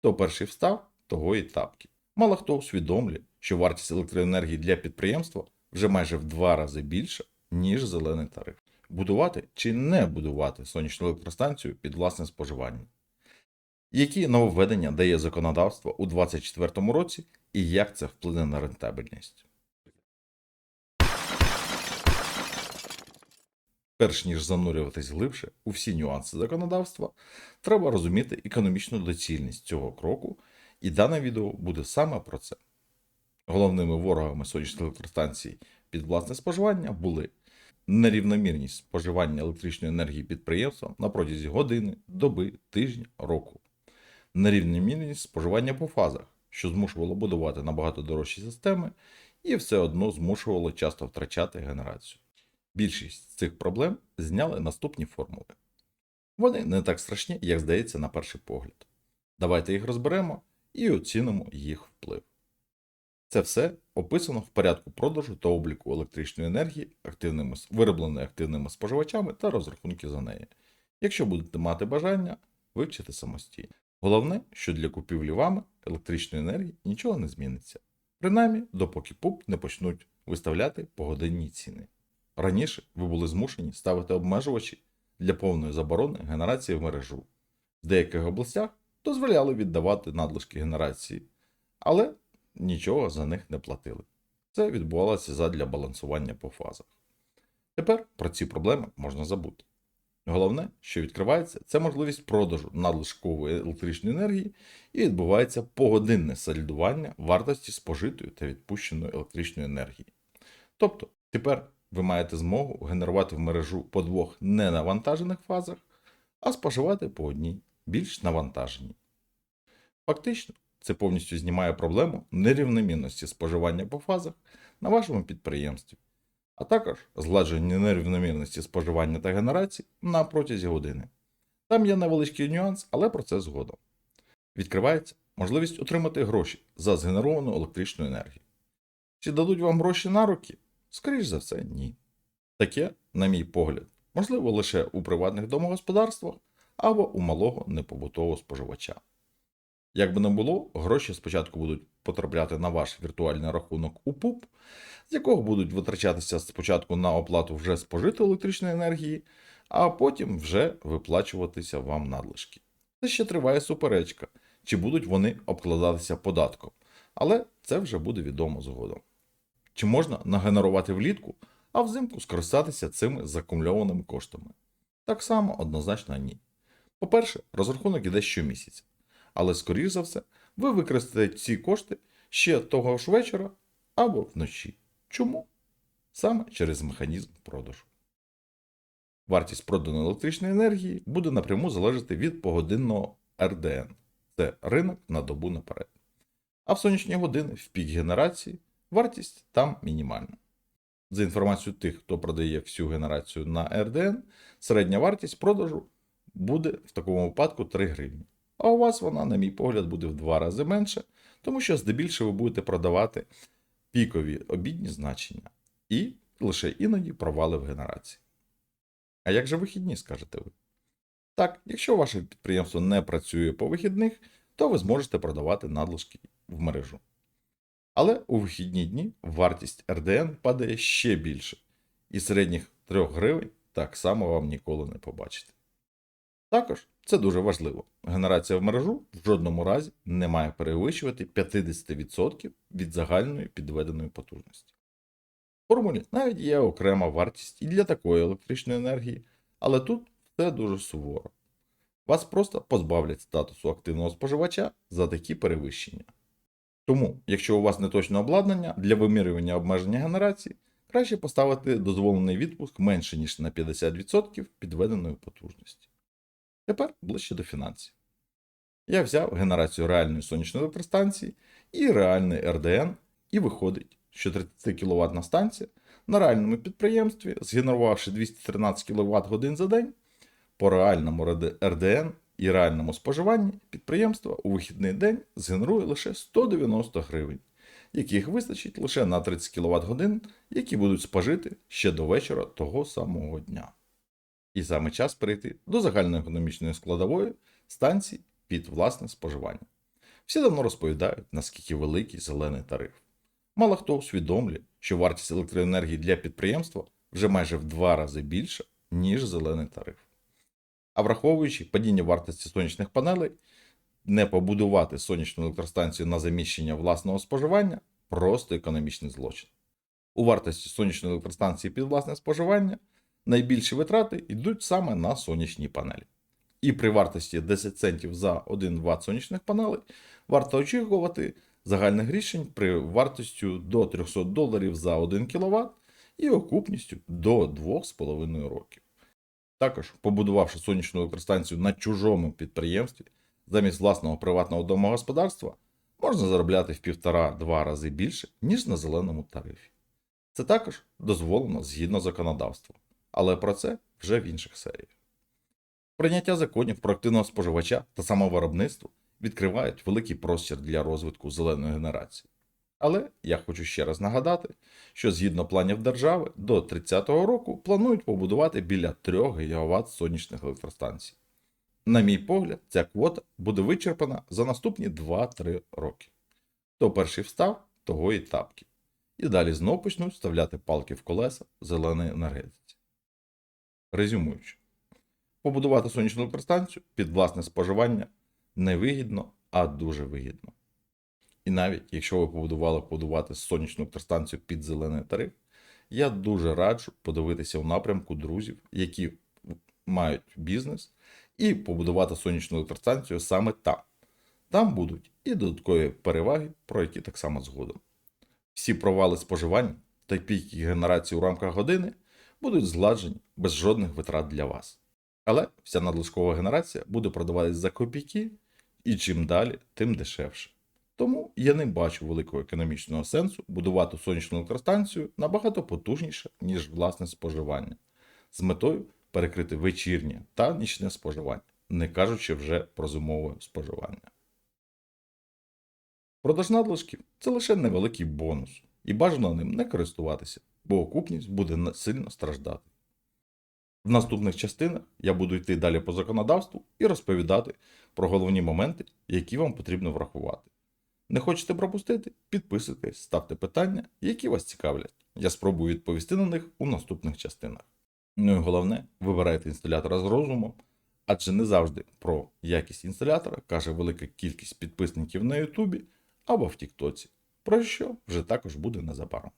Хто перший встав, того і тапки. Мало хто усвідомлює, що вартість електроенергії для підприємства вже майже в два рази більша, ніж зелений тариф. Будувати чи не будувати сонячну електростанцію під власне споживання. Які нововведення дає законодавство у 2024 році і як це вплине на рентабельність? Перш ніж занурюватись глибше у всі нюанси законодавства, треба розуміти економічну доцільність цього кроку, і дане відео буде саме про це. Головними ворогами сонячних електростанцій під власне споживання були нерівномірність споживання електричної енергії підприємством на протязі години, доби, тижня, року, нерівномірність споживання по фазах, що змушувало будувати набагато дорожчі системи і все одно змушувало часто втрачати генерацію. Більшість цих проблем зняли наступні формули. Вони не так страшні, як здається на перший погляд. Давайте їх розберемо і оцінимо їх вплив. Це все описано в порядку продажу та обліку електричної енергії, активними, виробленої активними споживачами та розрахунки за неї. Якщо будете мати бажання, вивчити самостійно. Головне, що для купівлі вами електричної енергії нічого не зміниться, принаймні допоки ПУП не почнуть виставляти погодинні ціни. Раніше ви були змушені ставити обмежувачі для повної заборони генерації в мережу. В деяких областях дозволяли віддавати надлишки генерації, але нічого за них не платили. Це відбувалося задля балансування по фазах. Тепер про ці проблеми можна забути. Головне, що відкривається, це можливість продажу надлишкової електричної енергії і відбувається погодинне сальдування вартості спожитої та відпущеної електричної енергії. Тобто, тепер ви маєте змогу генерувати в мережу по двох ненавантажених фазах, а споживати по одній більш навантаженій. Фактично, це повністю знімає проблему нерівномірності споживання по фазах на вашому підприємстві, а також згладження нерівномірності споживання та генерації на протязі години. Там є невеличкий нюанс, але про це згодом. Відкривається можливість отримати гроші за згенеровану електричну енергію. Чи дадуть вам гроші на руки? Скоріш за все, ні. Таке, на мій погляд, можливо лише у приватних домогосподарствах або у малого непобутового споживача. Як би не було, гроші спочатку будуть потрапляти на ваш віртуальний рахунок у ПУП, з якого будуть витрачатися спочатку на оплату вже спожитої електричної енергії, а потім вже виплачуватися вам надлишки. Це ще триває суперечка, чи будуть вони обкладатися податком, але це вже буде відомо згодом. Чи можна нагенерувати влітку, а взимку скористатися цими закумульованими коштами? Так само однозначно ні. По-перше, розрахунок іде щомісяця, але, скоріш за все, ви використаєте ці кошти ще того ж вечора або вночі. Чому? Саме через механізм продажу. Вартість проданої електричної енергії буде напряму залежати від погодинного РДН це ринок на добу наперед. А в сонячні години в пік генерації вартість там мінімальна. За інформацією тих, хто продає всю генерацію на РДН, середня вартість продажу буде в такому випадку 3 гривні. А у вас вона, на мій погляд, буде в 2 рази менше, тому що здебільшого ви будете продавати пікові обідні значення і лише іноді провали в генерації. А як же вихідні, скажете ви? Так, якщо ваше підприємство не працює по вихідних, то ви зможете продавати надлишки в мережу. Але у вихідні дні вартість РДН падає ще більше, і середніх 3 гривень так само вам ніколи не побачите. Також це дуже важливо. Генерація в мережу в жодному разі не має перевищувати 50% від загальної підведеної потужності. В формулі навіть є окрема вартість і для такої електричної енергії, але тут все дуже суворо. Вас просто позбавлять статусу активного споживача за такі перевищення. Тому, якщо у вас не точне обладнання для вимірювання обмеження генерації, краще поставити дозволений відпуск менше ніж на 50% підведеної потужності. Тепер ближче до фінансів. Я взяв генерацію реальної сонячної електростанції і реальний РДН, і виходить, що 30 кВт станція на реальному підприємстві, згенерувавши 213 кВт годин за день, по реальному РДН і реальному споживанні підприємство у вихідний день згенерує лише 190 гривень, яких вистачить лише на 30 кВт годин, які будуть спожити ще до вечора того самого дня. І саме час перейти до загальноекономічної складової станцій під власне споживання. Всі давно розповідають, наскільки великий зелений тариф. Мало хто усвідомлює, що вартість електроенергії для підприємства вже майже в два рази більша, ніж зелений тариф. А враховуючи падіння вартості сонячних панелей, не побудувати сонячну електростанцію на заміщення власного споживання просто економічний злочин. У вартості сонячної електростанції під власне споживання найбільші витрати йдуть саме на сонячні панелі. І при вартості 10 центів за 1 Вт сонячних панелей варто очікувати загальних рішень при вартістю до 300 доларів за 1 кВт і окупністю до 2,5 років. Також, побудувавши сонячну електростанцію на чужому підприємстві замість власного приватного домогосподарства, можна заробляти в півтора-два рази більше, ніж на зеленому тарифі. Це також дозволено згідно законодавства, але про це вже в інших серіях. Прийняття законів про активного споживача та самовиробництво відкривають великий простір для розвитку зеленої генерації. Але я хочу ще раз нагадати, що згідно планів держави до 30-го року планують побудувати біля 3 ГВт сонячних електростанцій. На мій погляд, ця квота буде вичерпана за наступні 2-3 роки. Хто перший встав, того і тапки. І далі знов почнуть вставляти палки в колеса зеленої енергетиці. Резюмуючи, побудувати сонячну електростанцію під власне споживання не вигідно, а дуже вигідно. І навіть якщо ви побудували побудувати сонячну електростанцію під зелений тариф, я дуже раджу подивитися у напрямку друзів, які мають бізнес, і побудувати сонячну електростанцію саме там. Там будуть і додаткові переваги, про які так само згодом. Всі провали споживання та піки генерації у рамках години будуть згладжені без жодних витрат для вас. Але вся надлишкова генерація буде продаватись за копійки, і чим далі, тим дешевше. Тому я не бачу великого економічного сенсу будувати сонячну електростанцію набагато потужніше, ніж власне споживання, з метою перекрити вечірнє та нічне споживання, не кажучи вже про зимове споживання. Продаж надлишків це лише невеликий бонус, і бажано ним не користуватися, бо окупність буде сильно страждати. В наступних частинах я буду йти далі по законодавству і розповідати про головні моменти, які вам потрібно врахувати. Не хочете пропустити? Підписуйтесь, ставте питання, які вас цікавлять. Я спробую відповісти на них у наступних частинах. Ну і головне, вибирайте інсталятора з розумом, адже не завжди про якість інсталятора каже велика кількість підписників на Ютубі або в Тіктоці, про що вже також буде незабаром.